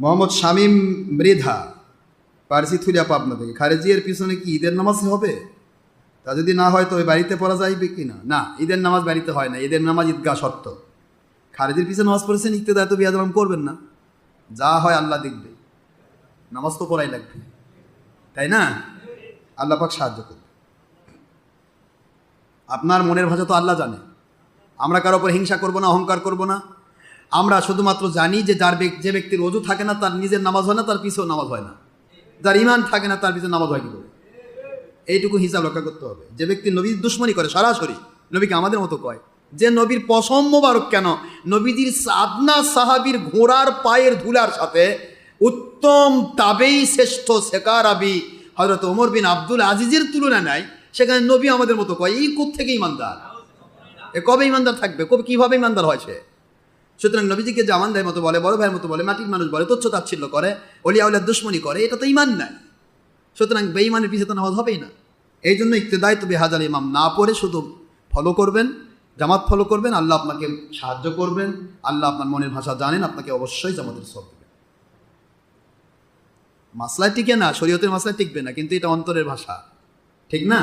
মোহাম্মদ শামীম মৃধা, পারসি থুলিয়া পাবনা থেকে খারেজিয়ের পিছনে কি ঈদের নামাজ হবে? তা যদি না হয় তো ওই বাড়িতে পড়া যাইবে কি না? না, ঈদের নামাজ বাড়িতে হয় না, ঈদের নামাজ ঈদগাহ সত্য খারেজির পিছনে নামাজ পড়েছেন ইকতেদায় তো বিয়াদলাম করবেন না। যা হয় আল্লাহ দেখবে। নামাজ তো পড়াই লাগবে। তাই না? আল্লাহ পাক সাহায্য করবে। আপনার মনের ভাষা তো আল্লাহ জানে। আমরা কারও উপর হিংসা করব না, অহংকার করব না। আমরা শুধুমাত্র জানি যে যার যে ব্যক্তির অজু থাকে না, তার নিজের নামাজ হয় না, তার পিছেও নামাজ হয় না। যার ইমান থাকে না, তার পিছনে নামাজ হয় কি করে এইটুকু হিসাব রক্ষা করতে হবে। যে ব্যক্তি নবীর দুশ্মনী করে, সরাসরি নবীকে আমাদের মতো কয়, যে নবীর পশম মোবারক কেন? নবীজির সাদনা সাহাবীর ঘোড়ার পায়ের ধুলার সাথে উত্তম তাবেই শ্রেষ্ঠ শেখার আবি হজরত ওমর বিন আব্দুল আজিজের তুলনা নাই, সেখানে নবী আমাদের মতো কয়, এই থেকে ইমানদার এ কবে ইমানদার থাকবে? কবে কীভাবে ইমানদার হয় সে? সুতরাং নবীজিকে জামান ভাইয়ের মতো বলে, বড় ভাইয়ের মতো বলে, মাটির মানুষ বলে, তুচ্ছ তাচ্ছিল্য করে অলিয়া উলিয়া দুশ্মনী করে, এটা তো ইমান নাই। সুতরাং বেঈমানের পিছিয়ে তো নামাজ হবেই না। এই জন্য ইকতেদায় তো বেহাজার ইমাম। না পড়ে শুধু ফলো করবেন, জামাত ফলো করবেন, আল্লাহ আপনাকে সাহায্য করবেন, আল্লাহ আপনার মনের ভাষা জানেন, আপনাকে অবশ্যই জামাতের সব দেবেন। মাসলায় টিকে না, শরীয়তের মাসলায় টিকবে না, কিন্তু এটা অন্তরের ভাষা। ঠিক না?